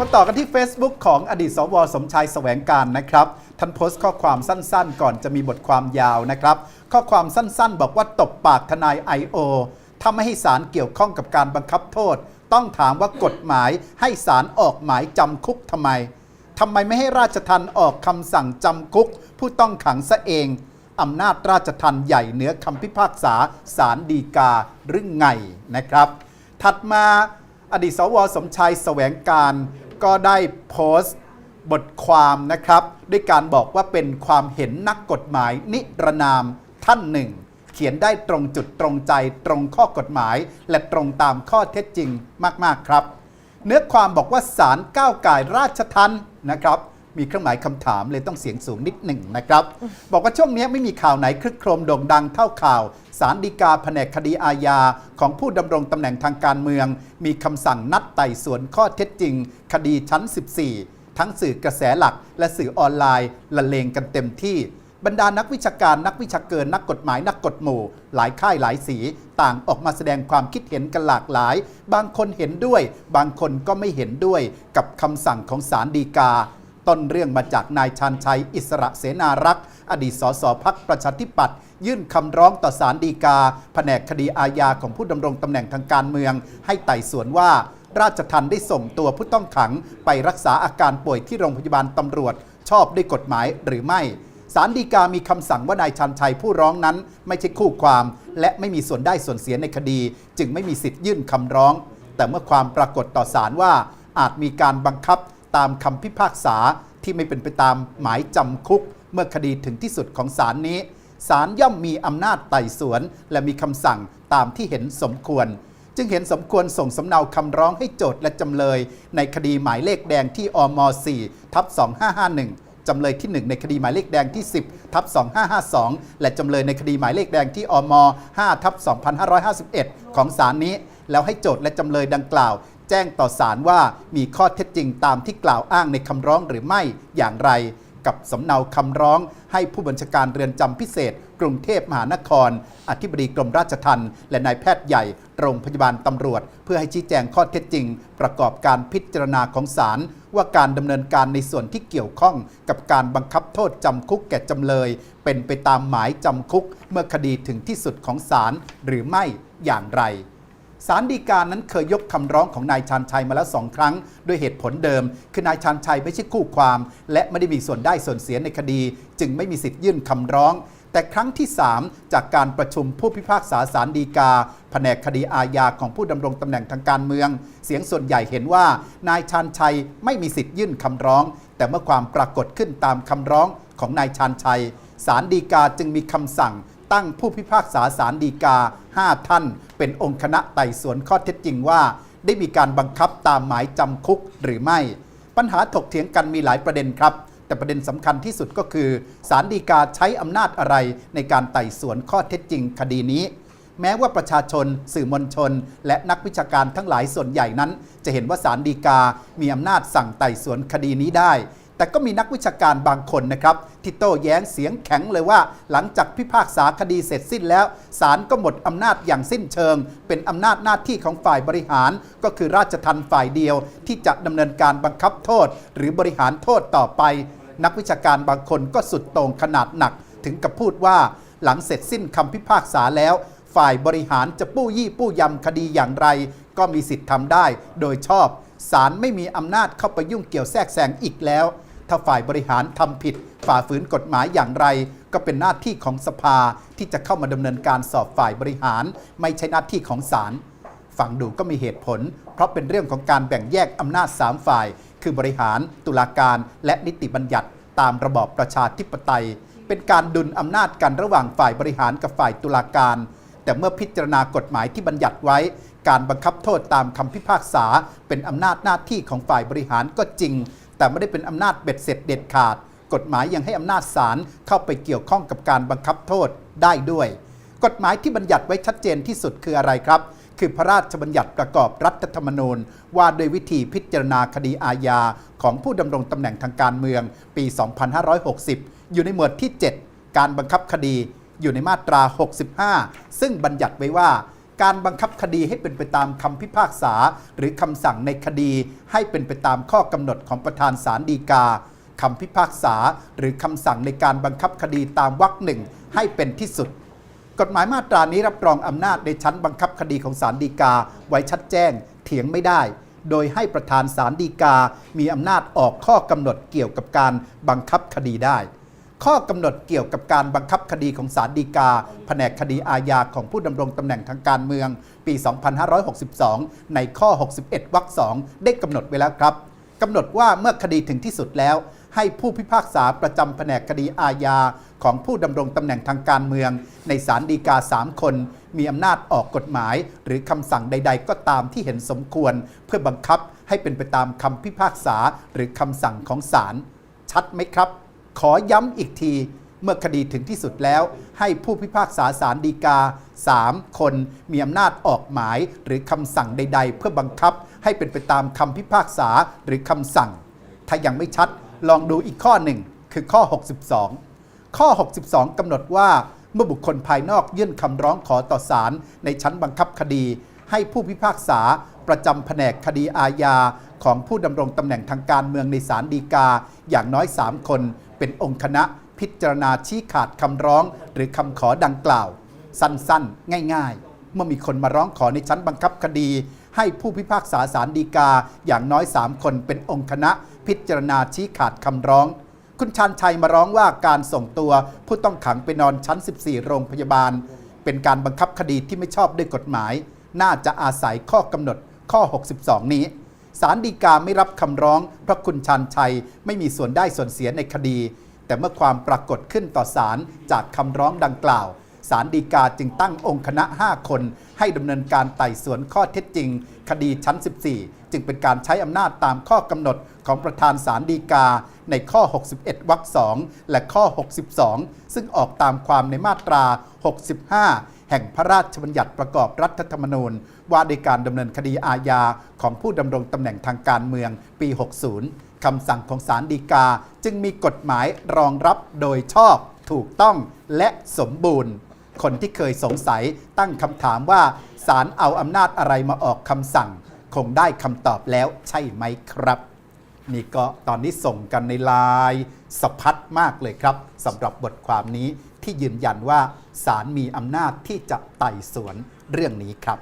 มาต่อกันที่ Facebook ของอดีตสวสมชายแสวงการนะครับ ท่านโพสต์ข้อความสั้นๆ ก่อนจะมีบทความยาวนะครับ ข้อความสั้นๆ บอกว่าตบปากทนาย I.O. ถ้าไม่ให้ศาลเกี่ยวข้องกับการบังคับโทษ ต้องถามว่ากฎหมายให้ศาลออกหมายจำคุกทำไมทำไมไม่ให้ราชทันออกคำสั่งจำคุก ผู้ต้องขังซะเองอำนาจราชทันใหญ่เหนือคำพิพากษาศาลดีกาหรือไงนะครับ ถัดมาอดีตสวสมชายแสวงการ ก็ได้โพสต์บทความนะครับ ด้วยการบอกว่าเป็นความเห็นนักกฎหมายนิรนามท่านหนึ่ง เขียนได้ตรงจุดตรงใจตรงข้อกฎหมาย และตรงตามข้อเท็จจริงมาก ๆ ครับ เนื้อความบอกว่าศาลก้าวไก่ราชทันนะครับ มีเครื่องหมายคำถามเลยต้องเสียงสูงนิดหนึ่งนะครับ บอกว่าช่วงนี้ไม่มีข่าวไหนคลึกโครมโด่งดังเท่าข่าวศาลฎีกาแผนกคดีอาญาของผู้ดำรงตำแหน่งทางการเมือง มีคำสั่งนัดไต่สวนข้อเท็จจริง คดีชั้น 14 ทั้งสื่อกระแสหลัก และสื่อออนไลน์ละเลงกันเต็มที่บรรดานักวิชาการนักวิชาเกินนักกฎหมายนักกฎหมู่ หลายค่ายหลายสี ต่างออกมาแสดงความคิดเห็นกันหลากหลาย บางคนเห็นด้วย บางคนก็ไม่เห็นด้วยกับคำสั่งของศาลฎีกา ต้นเรื่องมาจากนายชานชัยอิสระเสนารักษ์ อดีตสสพักประชาธิปัตย์ยื่นคำร้องต่อศาลฎีกา แผนกคดีอาญาของผู้ดำรงตำแหน่งทางการเมือง ให้ไต่สวนว่าราชทันได้ส่งตัวผู้ต้องขังไปรักษาอาการป่วยที่โรงพยาบาลตำรวจ ชอบด้วยกฎหมายหรือไม่ศาลฎีกามีคำสั่งว่านายชันชัยผู้ร้องนั้น ไม่ใช่คู่ความ และไม่มีส่วนได้ส่วนเสียในคดี จึงไม่มีสิทธิ์ยื่นคำร้อง แต่เมื่อความปรากฏต่อศาลว่าอาจมีการบังคับ ตามคำพิพากษาที่ไม่เป็นไปตามหมายจำคุก เมื่อคดีถึงที่สุดของศาลนี้ศาลย่อมมีอำนาจไต่สวน และมีคำสั่งตามที่เห็นสมควร จึงเห็นสมควรส่งสำเนาคำร้องให้โจทย์และจำเลย ในคดีหมายเลขแดงที่อม 4 ทับ 2551จำเลยที่ 1 ในคดีหมายเลขแดงที่ 10ทับ2552 และจำเลยในคดีหมายเลขแดงที่อม5ทับ2551 ของศาลนี้ แล้วให้โจทย์และจำเลยดังกล่าว แจ้งต่อศาลว่ามีข้อเท็จจริงตามที่กล่าวอ้างในคำร้องหรือไม่อย่างไร กับสำเนาคำร้อง ให้ผู้บัญชาการเรือนจำพิเศษ กรุงเทพมหานคร อธิบดีกรมราชทัณฑ์และนายแพทย์ใหญ่โรงพยาบาลตำรวจ เพื่อให้ชี้แจงข้อเท็จจริง ประกอบการพิจารณาของศาลว่าการดำเนินการในส่วนที่เกี่ยวข้องกับการบังคับโทษจำคุกแก่จำเลย เป็นไปตามหมายจำคุก เมื่อคดีถึงที่สุดของศาลหรือไม่อย่างไร สารดีกานั้นเคยยกคำร้องของนายชานชัยมาแล้วสองครั้ง ด้วยเหตุผลเดิม คือนายชานชัยไม่ใช่คู่ความ และไม่ได้มีส่วนได้ส่วนเสียในคดี จึงไม่มีสิทธิ์ยื่นคำร้อง แต่ครั้งที่ 3 จากการประชุมผู้พิพากษาสารดีกา แผนกคดีอาญาของผู้ดำรงตำแหน่งทางการเมือง เสียงส่วนใหญ่เห็นว่านายชานชัยไม่มีสิทธิ์ยื่นคำร้อง แต่เมื่อความปรากฏขึ้นตามคำร้องของนายชานชัยสารดีกาจึงมีคำสั่ง ตั้งผู้พิพากษาสารดีกา 5 ท่าน เป็นองค์คณะไต่สวนข้อเท็จจริงว่า ได้มีการบังคับตามหมายจำคุกหรือไม่ ปัญหาถกเถียงกันมีหลายประเด็นครับ แต่ประเด็นสำคัญที่สุดก็คือสารดีกาใช้อำนาจอะไรในการไต่สวนข้อเท็จจริงคดีนี้แม้ว่าประชาชน สื่อมวลชน และนักวิชาการทั้งหลายส่วนใหญ่นั้น จะเห็นว่าสารดีกา มีอำนาจสั่งไต่สวนคดีนี้ได้ แต่ก็มีนักวิชาการบางคนนะครับ ที่โต้แย้งเสียงแข็งเลยว่า หลังจากพิพากษาคดีเสร็จสิ้นแล้วศาลก็หมดอำนาจอย่างสิ้นเชิง เป็นอำนาจหน้าที่ของฝ่ายบริหาร ก็คือราชทัณฑ์ฝ่ายเดียว ที่จะดำเนินการบังคับโทษ หรือบริหารโทษต่อไป นักวิชาการบางคนก็สุดโต่งขนาดหนัก ถึงกับพูดว่า หลังเสร็จสิ้นคำพิพากษาแล้วฝ่ายบริหารจะปู้ยี่ปู้ยำคดีอย่างไร ก็มีสิทธิ์ทำได้ โดยชอบศาลไม่มีอำนาจเข้าไปยุ่งเกี่ยวแทรกแซงอีกแล้ว ถ้าฝ่ายบริหารทำผิด ฝ่าฝืนกฎหมายอย่างไร ก็เป็นหน้าที่ของสภาที่จะเข้ามาดำเนินการสอบฝ่ายบริหาร ไม่ใช่หน้าที่ของศาลฟังดูก็มีเหตุผล เพราะเป็นเรื่องของการแบ่งแยกอำนาจ 3 ฝ่าย คือบริหาร ตุลาการ และนิติบัญญัติ ตามระบอบประชาธิปไตย เป็นการดุลอำนาจกันระหว่างฝ่ายบริหารกับฝ่ายตุลาการ แต่เมื่อพิจารณากฎหมายที่บัญญัติไว้ การบังคับโทษตามคำพิพากษา เป็นอำนาจหน้าที่ของฝ่ายบริหารก็จริง แต่ไม่ได้เป็นอำนาจเบ็ดเสร็จเด็ดขาด กฎหมายยังให้อำนาจศาลเข้าไปเกี่ยวข้องกับการบังคับโทษได้ด้วย กฎหมายที่บัญญัติไว้ชัดเจนที่สุดคืออะไรครับ คือพระราชบัญญัติประกอบรัฐธรรมนูญ ว่าโดวยวิธีพิจารณาคดีอาญาของผู้ดำรงตำแหน่งทางการเมืองปี 2560 อยู่ในหมวดที่ 7 การบังคับคดีอยู่ในมาตรา 65 ซึ่งบัญญัติไว้ว่า การบังคับคดีให้เป็นไปตามคำพิพากษา หรือคำสั่งในคดีให้เป็นไปตามข้อกำหนดของประธานศาลฎีกาคำพิพากษา หรือคำสั่งในการบังคับคดีตามวรรคหนึ่งให้เป็นที่สุด กฎหมายมาตรานี้รับรองอำนาจในชั้นบังคับคดีของศาลฎีกาไว้ชัดแจ้งเถียงไม่ได้ โดยให้ประธานศาลฎีกา มีอำนาจออกข้อกำหนดเกี่ยวกับการบังคับคดีได้ ข้อกำหนดเกี่ยวกับการบังคับคดีของศาลฎีกา แผนกคดีอาญาของผู้ดำรงตำแหน่งทางการเมือง ปี 2562 ในข้อ 61 วรรคสองได้กำหนดไว้แล้วครับกำหนดว่าเมื่อคดีถึงที่สุดแล้ว ให้ผู้พิพากษาประจำแผนกคดีอาญาของผู้ดำรงตำแหน่งทางการเมือง ในศาลฎีกา 3 คน มีอำนาจออกกฎหมาย หรือคำสั่งใด ๆ ก็ตามที่เห็นสมควร เพื่อบังคับให้เป็นไปตามคำพิพากษาหรือคำสั่งของศาลชัดไหมครับ ขอย้ำอีกที เมื่อคดีถึงที่สุดแล้ว ให้ผู้พิพากษาศาลฎีกา 3 คนมีอำนาจออกหมายหรือคำสั่งใด ๆ เพื่อบังคับให้เป็นไปตามคำพิพากษาหรือคำสั่ง ถ้ายังไม่ชัดลองดูอีกข้อหนึ่งคือข้อ 62 ข้อ 62กำหนดว่าเมื่อบุคคลภายนอกยื่นคำร้องขอต่อศาลในชั้นบังคับคดี ให้ผู้พิพากษา ประจำแผนกคดีอาญาของผู้ดำรงตำแหน่งทางการเมืองในศาลฎีกา อย่างน้อย 3 คน เป็นองค์คณะพิจารณาชี้ขาดคำร้อง หรือคำขอดังกล่าว สั้นๆ ง่าย ๆ เมื่อมีคนมาร้องขอในชั้นบังคับคดี ให้ผู้พิพากษาศาลฎีกา อย่างน้อย 3 คนเป็นองค์คณะพิจารณาชี้ขาดคำร้องคุณชันชัยมาร้องว่าการส่งตัวผู้ต้องขังไปนอนชั้น 14 โรงพยาบาล เป็นการบังคับคดีที่ไม่ชอบด้วยกฎหมาย น่าจะอาศัยข้อกำหนด ข้อ 62 นี้ศาลฎีกาไม่รับคำร้อง เพราะคุณชันชัยไม่มีส่วนได้ส่วนเสียในคดี แต่เมื่อความปรากฏขึ้นต่อศาลจากคำร้องดังกล่าวศาลฎีกาจึงตั้งองค์คณะ 5 คน ให้ดำเนินการไต่สวนข้อเท็จจริง คดีชั้น 14 จึงเป็นการใช้อำนาจตามข้อกำหนดของประธานศาลฎีกา ในข้อ 61 วรรคสองและข้อ 62 ซึ่งออกตามความในมาตรา 65 แห่งพระราชบัญญัติประกอบรัฐธรรมนูญ ว่าด้วยการดำเนินคดีอาญาของผู้ดำรงตำแหน่งทางการเมืองปี 60 คำสั่งของศาลฎีกา จึงมีกฎหมายรองรับโดยชอบ ถูกต้องและสมบูรณ์ คนที่เคยสงสัยตั้งคำถามว่าศาลเอาอำนาจอะไรมาออกคำสั่ง คงได้คำตอบแล้วใช่ไหมครับนี่ก็ตอนนี้ส่งกันในไลน์สะพัดมากเลยครับสำหรับบทความนี้ ที่ยืนยันว่าศาลมีอำนาจที่จะไต่สวนเรื่องนี้ครับ